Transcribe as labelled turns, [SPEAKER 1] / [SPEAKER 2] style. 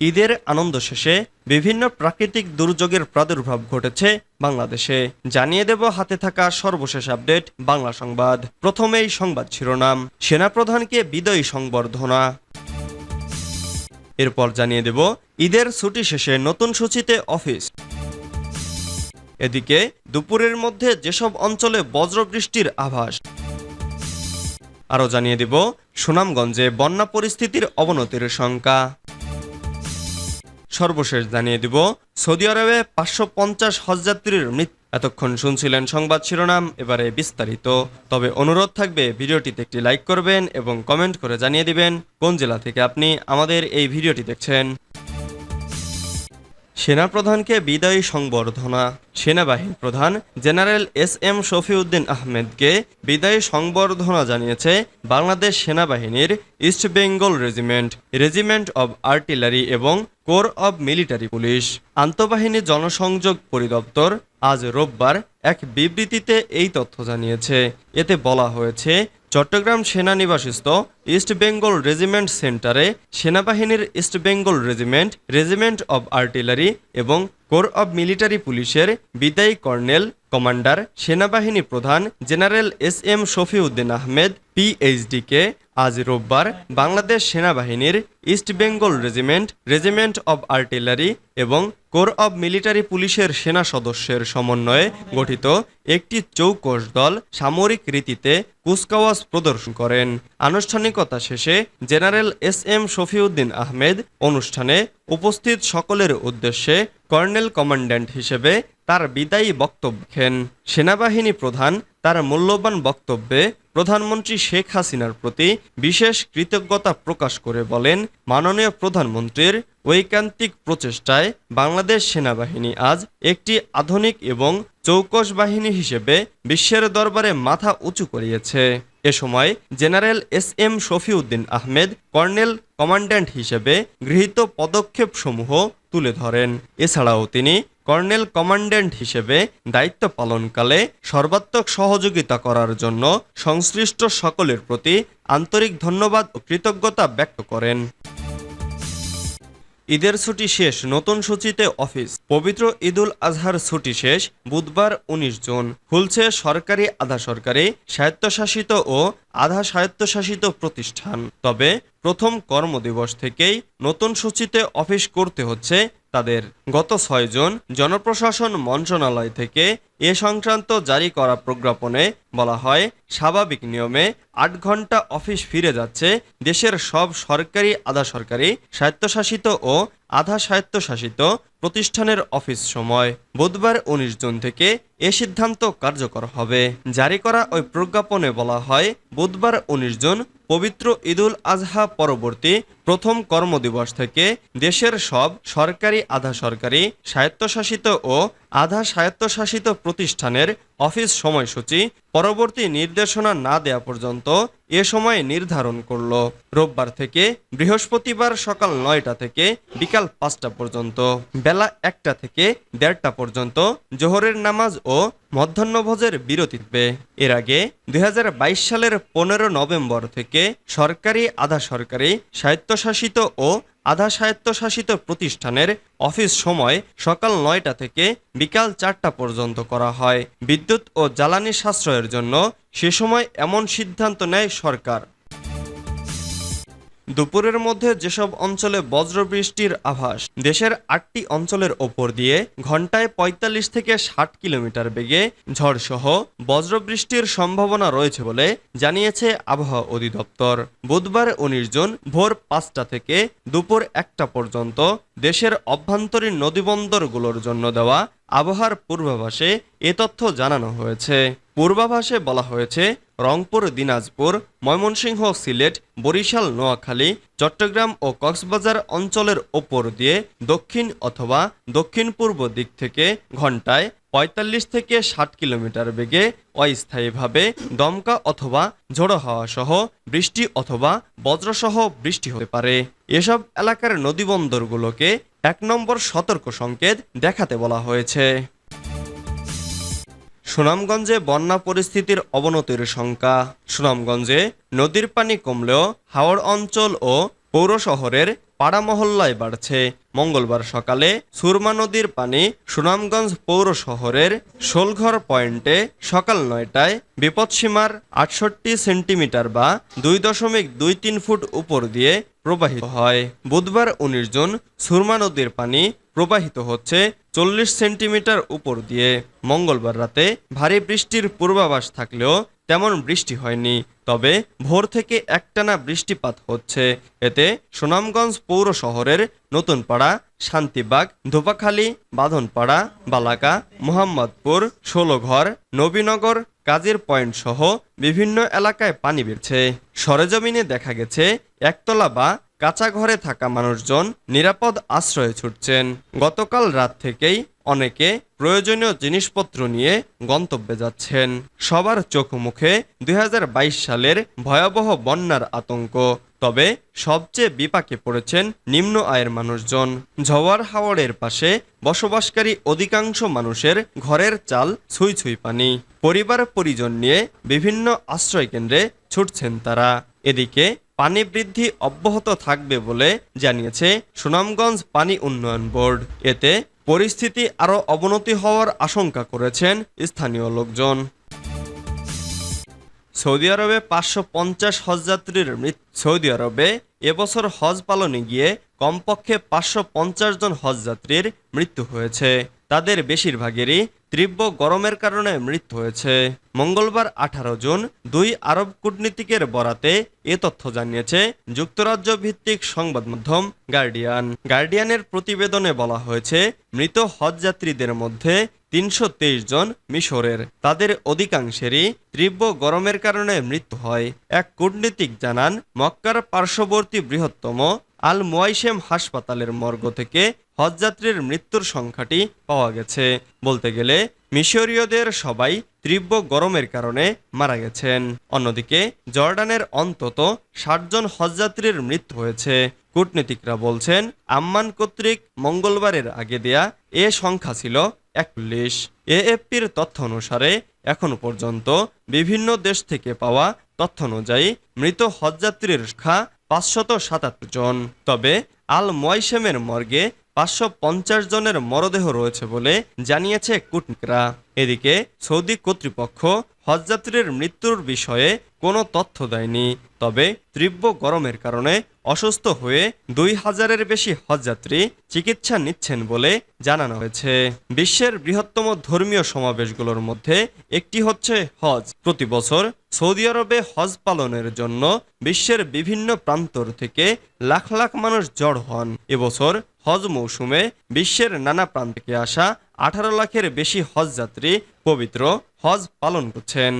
[SPEAKER 1] ঈদের আনন্দ শেষে বিভিন্ন প্রাকৃতিক দুর্যোগের প্রাদুর্ভাব ঘটেছে বাংলাদেশে। জানিয়ে দেব হাতে থাকা সর্বশেষ আপডেট, বাংলা সংবাদ। প্রথমেই সংবাদ শিরোনাম। সেনাপ্রধানকে বিদয়ী সংবর্ধনা। এরপর জানিয়ে দেব, ঈদের ছুটি শেষে নতুন সূচিতে অফিস। এদিকে, দুপুরের মধ্যে যেসব অঞ্চলে বজ্রবৃষ্টির আভাস, আরও জানিয়ে দেব, সুনামগঞ্জে বন্যা পরিস্থিতির অবনতির শঙ্কা। সর্বশেষ জানিয়ে দিব, সৌদি আরবে পাঁচশো পঞ্চাশ হজযাত্রীর মৃত্যু। এতক্ষণ শুনছিলেন সংবাদ শিরোনাম, এবারে বিস্তারিত। তবে অনুরোধ থাকবে, ভিডিওটিতে একটি লাইক করবেন এবং কমেন্ট করে জানিয়ে দিবেন, কোন জেলা থেকে আপনি আমাদের এই ভিডিওটি দেখছেন। সেনাপ্রধানকে বিদায়ী সংবর্ধনা। সেনাবাহিনী প্রধান জেনারেল এস এম শফিউদ্দিন আহমেদকে বিদায়ী সংবর্ধনা জানিয়েছে বাংলাদেশ সেনাবাহিনীর East Bengal Regiment Regiment of Artillery এবং কোর অব মিলিটারি পুলিশ। আন্তঃবাহিনী জনসংযোগ পরিদপ্তর আজ রোববার এক বিবৃতিতে এই তথ্য জানিয়েছে। এতে বলা হয়েছে চট্টগ্রাম সেনানিবাসস্থ ইস্ট বেঙ্গল রেজিমেন্ট সেন্টারে সেনাবাহিনীর East Bengal Regiment Regiment of Artillery এবং কোর অব মিলিটারি পুলিশের বিদায়ী কর্নেল কমান্ডার সেনাবাহিনী প্রধান general S M Shafiuddin Ahmed, পিএইচডিকে আজ রোববার বাংলাদেশ সেনাবাহিনীর East Bengal Regiment Regiment of Artillery এবং কোর অব মিলিটারি পুলিশের সেনা সদস্যের সমন্বয়ে গঠিত একটি চৌকস দল সামরিক রীতিতে কুচকাওয়াজ প্রদর্শন করেন। আনুষ্ঠানিকতা শেষে general S M Shafiuddin Ahmed অনুষ্ঠানে উপস্থিত সকলের উদ্দেশ্যে কর্নেল কমান্ড্যান্ট হিসেবে তার বিদায়ী বক্তব্য রাখেন সেনাবাহিনী প্রধান, তার মূল্যবান বক্তব্যে প্রধানমন্ত্রী শেখ হাসিনার প্রতি বিশেষ কৃতজ্ঞতা প্রকাশ করে বলেন, মাননীয় প্রধানমন্ত্রীর ঐকান্তিক প্রচেষ্টায় বাংলাদেশ সেনাবাহিনী আজ একটি আধুনিক এবং চৌকস বাহিনী হিসেবে বিশ্বের দরবারে মাথা উঁচু করিয়েছে। এ সময় general S M Shafiuddin Ahmed colonel commandant হিসেবে গৃহীত পদক্ষেপসমূহ তুলে ধরেন। এছাড়াও তিনি কর্নেল কমান্ড্যান্ট হিসেবে দায়িত্ব পালনকালে সর্বাত্মক সহযোগিতা করার জন্য সংশ্লিষ্ট সকলের প্রতি আন্তরিক ধন্যবাদ ও কৃতজ্ঞতা ব্যক্ত করেন। ঈদের ছুটি শেষ, নতুন সূচিতে অফিস। পবিত্র ঈদুল আজহার ছুটি শেষ, বুধবার উনিশ জুন। খুলছে সরকারি আধা সরকারি স্বায়ত্তশাসিত ও আধা স্বায়ত্তশাসিত প্রতিষ্ঠান। তবে প্রথম কর্মদিবস থেকেই নতুন সূচিতে অফিস করতে হচ্ছে তাদের গত ছয় জুন জনপ্রশাসন মন্ত্রণালয় থেকে এ সংক্রান্ত জারি করা প্রজ্ঞাপনে বলা হয়, স্বাভাবিক নিয়মে আট ঘণ্টা অফিস ফিরে যাচ্ছে দেশের সব সরকারি আধা সরকারি, স্বায়ত্তশাসিত ও আধা স্বায়ত্তশাসিত প্রতিষ্ঠানের অফিস সময়। বুধবার উনিশ জুন থেকে এ সিদ্ধান্ত কার্যকর হবে। জারি করা ওই প্রজ্ঞাপনে বলা হয়, বুধবার উনিশ জুন পবিত্র ঈদুল আজহা পরবর্তী প্রথম কর্মদিবস থেকে দেশের সব সরকারি আধা সরকারি স্বায়ত্তশাসিত ও আধা স্বায়ত্তশাসিত প্রতিষ্ঠানের অফিস সময়সূচি পরবর্তী নির্দেশনা না দেয়া পর্যন্ত এ সময় নির্ধারণ করল। রোববার থেকে বৃহস্পতিবার সকাল নয়টা থেকে বিকাল পাঁচটা পর্যন্ত, বেলা একটা থেকে দেড়টা পর্যন্ত জোহরের নামাজ ও মধ্যাহ্নভোজের বিরতি দেবে এর আগে দুই হাজার বাইশ সালের পনেরো নভেম্বর থেকে সরকারি আধা সরকারি স্বায়ত্তশাসিত ও আধা স্বায়ত্তশাসিত প্রতিষ্ঠানের অফিস সময় সকাল নয়টা থেকে বিকাল চারটা পর্যন্ত করা হয়। বিদ্যুৎ ও জ্বালানি সাশ্রয়ের জন্য সে সময় এমন সিদ্ধান্ত নেয় সরকার। দুপুরের মধ্যে যেসব অঞ্চলে বজ্রবৃষ্টির আভাস, দেশের আটটি অঞ্চলের ওপর দিয়ে ঘন্টায় ৪৫ থেকে ষাট কিলোমিটার বেগে ঝড়সহ বজ্রবৃষ্টির সম্ভাবনা রয়েছে বলে জানিয়েছে আবহাওয়া অধিদপ্তর। বুধবার উনিশ জুন ভোর পাঁচটা থেকে দুপুর একটা পর্যন্ত দেশের অভ্যন্তরীণ নদীবন্দরগুলোর জন্য দেওয়া আবহাওয়ার পূর্বাভাসে এ তথ্য জানানো হয়েছে। পূর্বাভাসে বলা হয়েছে, রংপুর, দিনাজপুর, ময়মনসিংহ, সিলেট, বরিশাল, নোয়াখালী, চট্টগ্রাম ও কক্সবাজার অঞ্চলের ওপর দিয়ে দক্ষিণ অথবা দক্ষিণ পূর্ব দিক থেকে ঘন্টায় পঁয়তাল্লিশ থেকে ষাট কিলোমিটার বেগে অস্থায়ীভাবে দমকা অথবা ঝোড়ো হাওয়া সহ বৃষ্টি অথবা বজ্রসহ বৃষ্টি হতে পারে। এসব এলাকার নদীবন্দরগুলোকে এক নম্বর সতর্ক সংকেত দেখাতে বলা হয়েছে। সুনামগঞ্জে বন্যা পরিস্থিতির অবনতির শঙ্কা সুনামগঞ্জে নদীর পানি কমলেও হাওড় অঞ্চল ও পৌর শহরের পাড়া মহল্লায় বাড়ছে। মঙ্গলবার সকালে সুরমা নদীর পানি সুনামগঞ্জ পৌর শহরের শোলঘর পয়েন্টে সকাল নয়টায় বিপদসীমার আটষট্টি সেন্টিমিটার বা দুই দশমিক দুই তিন ফুট উপর দিয়ে প্রবাহিত হয়। বুধবার উনিশ জুন সুরমা নদীর পানি প্রবাহিত হচ্ছে চল্লিশ সেন্টিমিটার উপর দিয়ে মঙ্গলবার রাতে ভারী বৃষ্টির পূর্বাভাস থাকলেও তেমন বৃষ্টি হয়নি। তবে ভোর থেকে একটানা বৃষ্টিপাত হচ্ছে। এতে সুনামগঞ্জ পৌর শহরের নতুনপাড়া, শান্তিবাগ, ধোপাখালী, বাঁধনপাড়া, বালাকা, মোহাম্মদপুর, ষোলঘর, নবীনগর, কাজের পয়েন্ট সহ বিভিন্ন এলাকায় পানি বেড়ছে। সরেজমিনে দেখা গেছে, একতলা বা কাঁচা ঘরে থাকা মানুষজন নিরাপদ আশ্রয়ে ছুটছেন। গতকাল রাত থেকেই অনেকে প্রয়োজনীয় জিনিসপত্র নিয়ে গন্তব্যে যাচ্ছেন। সবার চোখ মুখে দু হাজার বাইশ সালের ভয়াবহ বন্যার আতঙ্ক, তবে সবচেয়ে বিপাকে পড়েছেন নিম্ন আয়ের মানুষজন। ঝওয়ার হাওড়ের পাশে বসবাসকারী অধিকাংশ মানুষের ঘরের চাল ছুঁই ছুঁই পানি। পরিবার পরিজন নিয়ে বিভিন্ন আশ্রয়কেন্দ্রে ছুটছেন তারা। এদিকে পানি বৃদ্ধি অব্যাহত থাকবে বলে জানিয়েছে সুনামগঞ্জ পানি উন্নয়ন বোর্ড। এতে পরিস্থিতি আরও অবনতি হওয়ার আশঙ্কা করেছেন স্থানীয় লোকজন। সৌদি আরবে পাঁচশো পঞ্চাশ হজযাত্রীর সৌদি আরবে এবছর হজ পালনে গিয়ে কমপক্ষে পাঁচশো পঞ্চাশ জন হজযাত্রীর মৃত্যু হয়েছে। তাদের বেশিরভাগেরই তীব্র গরমের কারণে মৃত্যু হয়েছে। মঙ্গলবার আঠারো জুন দুই আরব কূটনীতিকের বরাতে এ তথ্য জানিয়েছে যুক্তরাজ্য ভিত্তিক সংবাদ মাধ্যম গার্ডিয়ান। গার্ডিয়ানের প্রতিবেদনে বলা হয়েছে, মৃত হজযাত্রীদের মধ্যে তিনশো তেইশ জন মিশরের। তাদের অধিকাংশেরই তীব্র গরমের কারণে মৃত্যু হয়। এক কূটনীতিক জানান, মক্কার পার্শ্ববর্তী বৃহত্তম আল মোয়াইশেম হাসপাতালের মর্গ থেকে হজযাত্রীর মৃত্যুর সংখ্যাটি পাওয়া গেছে। বলতে গেলে, মিশরীয়দের সবাই তীব্র গরমের কারণে মারা গেছেন। অন্যদিকে, জর্ডানের অন্তত ষাট জন হজযাত্রীর মৃত্যু হয়েছে। কূটনীতিকরা বলছেন, আম্মান কর্তৃক মঙ্গলবারের আগে দেয়া এ সংখ্যা ছিল একচল্লিশ। এএফপির তথ্য অনুসারে এখন পর্যন্ত বিভিন্ন দেশ থেকে পাওয়া তথ্য অনুযায়ী মৃত হজযাত্রীর সংখ্যা পাঁচশত সাতাত্তর জন। তবে আল ময়সেমের মর্গে পাঁচশো পঞ্চাশ জনের মরদেহ রয়েছে বলে জানিয়েছে কূটনীতিকরা। এদিকে সৌদি কর্তৃপক্ষ হজযাত্রীর মৃত্যুর বিষয়ে কোনো তথ্য দেয়নি। তবে তীব্র গরমের কারণে অসুস্থ হয়ে দুই হাজারের বেশি হজযাত্রী চিকিৎসা নিচ্ছেন বলে জানানো হয়েছে। বিশ্বের বৃহত্তম ধর্মীয় সমাবেশগুলোর মধ্যে একটি হচ্ছে হজ। প্রতি বছর সৌদি আরবে হজ পালনের জন্য বিশ্বের বিভিন্ন প্রান্তর থেকে লাখ লাখ মানুষ জড় হন। এবছর হজ মৌসুমে বিশ্বের নানা প্রান্ত থেকে আসা আঠারো লাখের বেশি হজযাত্রী পবিত্র হজ পালন করছেন।